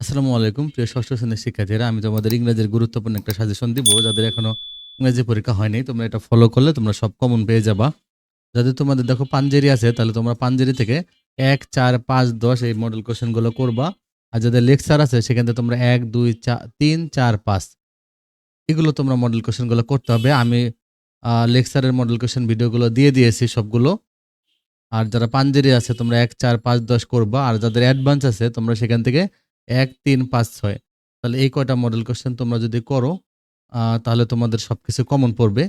আসসালামু আলাইকুম, প্রিয় ষষ্ঠ শ্রেণির শিক্ষার্থীরা, আমি তোমাদের ইংরেজির গুরুত্বপূর্ণ একটা সাজেশন দিব। যাদের এখনও ইংরেজি পরীক্ষা হয়নি, তোমরা এটা ফলো করলে তোমরা সব কমন পেয়ে যাবা। যাদের তোমাদের দেখো পাঞ্জেরি আছে, তাহলে তোমরা পাঞ্জেরি থেকে এক, চার, পাঁচ, দশ এই মডেল কোশ্চেনগুলো করবা। আর যাদের লেকচার আছে, সেখান থেকে তোমরা এক, দুই চার তিন, চার, পাঁচ। এগুলো তোমরা মডেল কোশ্চেনগুলো করতে হবে। আমি লেকচারের মডেল কোশ্চেন ভিডিওগুলো দিয়ে দিয়েছি সবগুলো। আর যারা পাঞ্জেরি আছে, তোমরা এক, চার, পাঁচ, দশ করবা। আর যাদের অ্যাডভান্স আছে, তোমরা সেখান থেকে এক, তিন, পাঁচ, ছয়। তাহলে এই কয়টা মডেল কোশ্চেন তোমরা যদি করো তাহলে তোমাদের সব কিছু কমন পড়বে।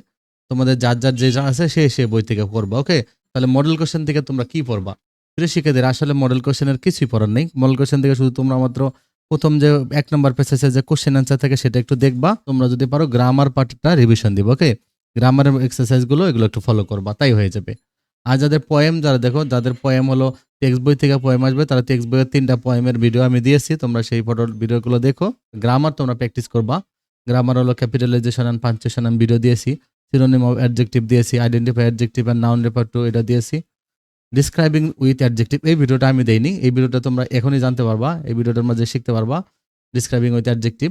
তোমাদের যার যার যে আছে, সে সে বই থেকে পড়বা ওকে তাহলে মডেল কোশ্চেন থেকে তোমরা কি পড়বা? প্রিয় শিক্ষার্থীদের আসলে মডেল কোশ্চেনের কিছুই পড়ার নেই। মডেল কোশ্চেন থেকে শুধু তোমরা মাত্র প্রথম যে এক নম্বর পেসেজে যে কোশ্চেন অ্যান্সার থাকে, সেটা একটু দেখবা। তোমরা যদি পারো গ্রামার পার্টটা রিভিশন দিবা ওকে গ্রামারের এক্সারসাইজগুলো এগুলো একটু ফলো করবা, তাই হয়ে যাবে। আর যাদের পয়েম যারা দেখো, যাদের পয়েম হলো টেক্সট বই থেকে পয়েম আসবে, তারা টেক্সট বইয়ের তিনটা পয়েমের ভিডিও আমি দিয়েছি। তোমরা সেই ফটোর ভিডিওগুলো দেখো। গ্রামার তোমরা প্র্যাকটিস করবা। গ্রামার হলো ক্যাপিটালাইজেশন অ্যান্ড পাঞ্চুয়েশন আমি ভিডিও দিয়েছি। সিনোনিম অফ অ্যাডজেক্টিভ দিয়েছি identify adjective and noun refer to এটা দিয়েছি। ডিসক্রাইবিং উইথ অ্যাডজেক্টিভ এই ভিডিওটা আমি দেইনি। এই ভিডিওটা তোমরা এখনই জানতে পারবা। এই ভিডিওটার মাঝে শিখতে পারবা। ডিসক্রাইবিং উইথ অ্যাডজেক্টিভ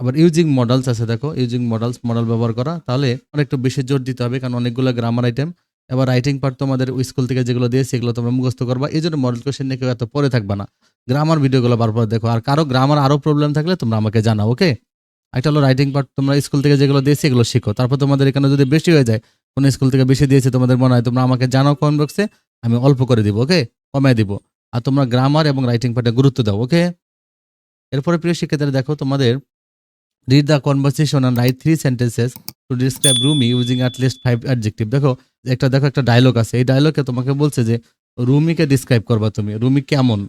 আবার ইউজিং মডেলস আছে, দেখো। ইউজিং মডেলস মডেল ব্যবহার করা। তাহলে অনেকটা বেশি জোর দিতে হবে, কারণ অনেকগুলো গ্রামার আইটেম এবার রাইটিং পার্ট তোমাদের স্কুল থেকে যেগুলো দিয়েছে এগুলো তোমরা মুখস্থ করবা। এই জন্য মডেল কোশ্চেন নিয়ে কেউ এত পরে থাকবে না। গ্রামার ভিডিওগুলো বারবার দেখো। আর কারও গ্রামার আরও প্রবলেম থাকলে তোমরা আমাকে জানাও ওকে একটা হলো রাইটিং পার্ট তোমরা স্কুল থেকে যেগুলো দিয়েছে, এগুলো শিখো। তারপর তোমাদের এখানে যদি বেশি হয়ে যায়, কোনো স্কুল থেকে বেশি দিয়েছে তোমাদের মনে হয়, তোমরা আমাকে জানাও কমেন্ট বক্সে আমি অল্প করে দিব ওকে কমায় দিব। আর তোমরা গ্রামার এবং রাইটিং পার্টে গুরুত্ব দাও ওকে এরপরে প্রিয় শিক্ষার্থীরা, দেখো তোমাদের read the conversation and write three sentences to describe Rumi using at least five adjective দেখো একটা দেখো একটা ডায়লগ আছে। এই ডায়লগে তোমাকে বলছে যে, রুমিকে ডিসক্রাইব করবা তুমি। রুমি কেমন?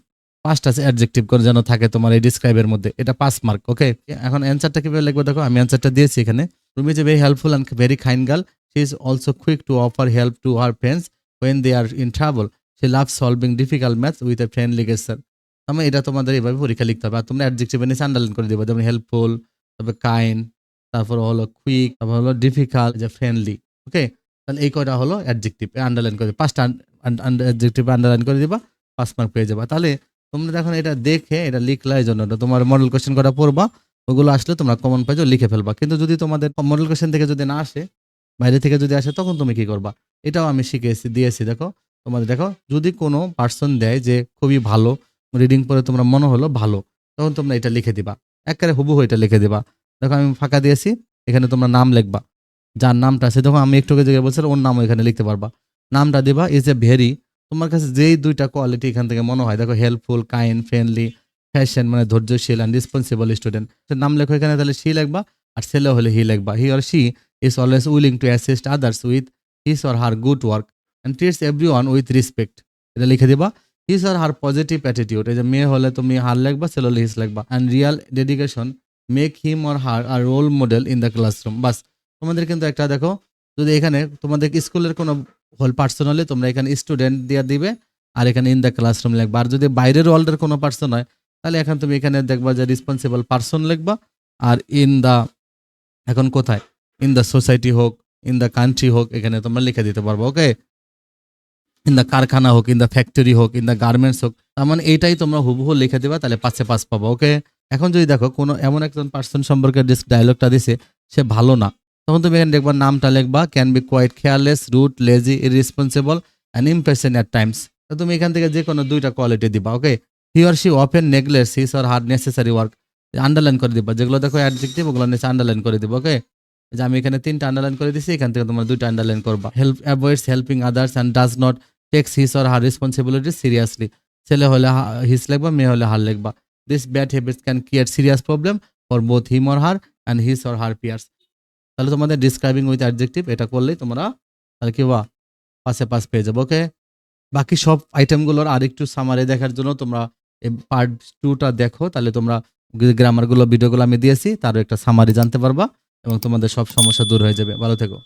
পাঁচটা অ্যাডজেক্টিভ করে যেন থাকে তোমার এই ডিসক্রাইবের মধ্যে। এটা পাঁচ মার্ক ওকে এখন অ্যান্সারটা কীভাবে লিখব? দেখো, আমি অ্যান্সারটা দিয়েছি এখানে। রুমি যে very helpful and very kind girl she is also quick to offer help to her friends when they are in trouble she love solving difficult maths with a friendly gesture আমি এটা তোমাদের এইভাবে পরীক্ষা লিখতে হবে। আর তোমরা অ্যাডজেক্টিভের নিচে আন্ডারলাইন করে দিবে। যেমন হেল্পফুল তারপর কাইন্ড তারপর হলো কুইক তারপর হলো ডিফিকাল্ট যে ফ্রেন্ডলি ওকে তাহলে এই কয়টা হলো অ্যাডজেক্টিভ আন্ডারলাইন করে। পাঁচটা অ্যাডজেক্টিভ আন্ডারলাইন করে দিবা পাঁচ মার্ক পেয়ে যাবা। তাহলে তোমরা দেখো এটা দেখে, এটা লিখলা, এই জন্য তোমার মডেল কোশ্চেন করা পড়বা, ওগুলো আসলে তোমরা কমন পাইছো লিখে ফেলবা। কিন্তু যদি তোমাদের মডেল কোশ্চেন থেকে যদি না আসে, বাইরে থেকে যদি আসে, তখন তুমি কি করবা? এটাও আমি শিখেছি, দিয়েছি, দেখো। তোমাদের দেখো, যদি কোনো পার্সন দেয় যে খুবই ভালো রিডিং পরে তোমরা মনে হলো ভালো, তখন তোমরা এটা লিখে দিবা। একেবারে হুবহু এটা লিখে দিবা। দেখো আমি ফাঁকা দিয়েছি, এখানে তোমরা নাম লিখবা। যার নামটা সে দেখো আমি একটু আগে বলছিলাম, ওর নামও এখানে লিখতে পারবা। নামটা দিবা ইজ এ ভেরি তোমার কাছে যেই দুইটা কোয়ালিটি এখান থেকে মনে হয়, দেখো হেল্পফুল কাইন্ড ফ্রেন্ডলি ফ্যাশন মানে ধৈর্যশীল অ্যান্ড রেসপন্সিবল স্টুডেন্ট নাম লেখো এখানে, তাহলে সি লিখবা, আর ছেলে হলে হি লিখবা। He or she is always willing to assist others with his or her good work and treats everyone with respect এটা লিখে দিবা his or her positive attitude এই যে মেয়ে হলে তুমি হার লিখবা, ছেলে হলে হিস লিখবা। And real dedication make him or her are role model in the classroom বাস তোমাদের কিন্তু একটা, দেখো, যদি এখানে তোমাদের স্কুলের কোনো হোল পার্সন হলে তোমরা এখানে স্টুডেন্ট দিয়ে দিবে, আর এখানে ইন দ্য ক্লাসরুম লিখবা। আর যদি বাইরের ওয়ার্ল্ডের কোনো পার্সন হয়, তাহলে এখন তুমি এখানে দেখবা যে রেসপন্সিবল পার্সন লিখবা, আর ইন দ্য এখন কোথায়? ইন দ্য সোসাইটি হোক ইন দ্য কান্ট্রি হোক, এখানে তোমরা লিখে দিতে পারব ওকে ইন দ্য কারখানা হোক ইন দ্য ফ্যাক্টরি হোক ইন দ্য গার্মেন্টস হোক, তার মানে এইটাই তোমরা হুবহু লিখে দেবা, তাহলে পাশে পাঁচ পাবো ওকে এখন যদি দেখো, কোনো এমন একজন পার্সন সম্পর্কে ডায়লগটা দিছে, সে ভালো না। তখন তুমি এখানে দেখবা, নামটা লিখবা can be quite careless rude lazy irresponsible and impression at times তো তুমি এখান থেকে যে কোনো দুইটা কোয়ালিটি দিবা okay he or she often neglects his or her necessary work underline করে দিবা, যেগুলো দেখো অ্যাডজেক্টিভ ওগুলো নিচে আন্ডারলাইন করে দিবা ওকে যে আমি এখানে তিনটা আন্ডারলাইন করে দিছি, এখান থেকে তোমরা দুইটা আন্ডারলাইন করবা। Help avoids helping others and does not takes his or her responsibility seriously ছেলে হলে হিস লিখবা, মেয়ে হলে হার লিখবা। This bad habits can create serious problem for both him or her and his or her peers তাহলে তোমাদের describing with adjective এটা করলেই তোমরা তাহলে কি বা পাশে পাশ পেয়ে যাব ওকে বাকি সব আইটেমগুলোর আরেকটু সামারে দেখার জন্য তোমরা এই পার্ট টুটা দেখো, তাহলে তোমরা গ্রামারগুলো ভিডিওগুলো আমি দিয়েছি, তারও একটা সামারি জানতে পারবা এবং তোমাদের সব সমস্যা দূর হয়ে যাবে। ভালো থেকো।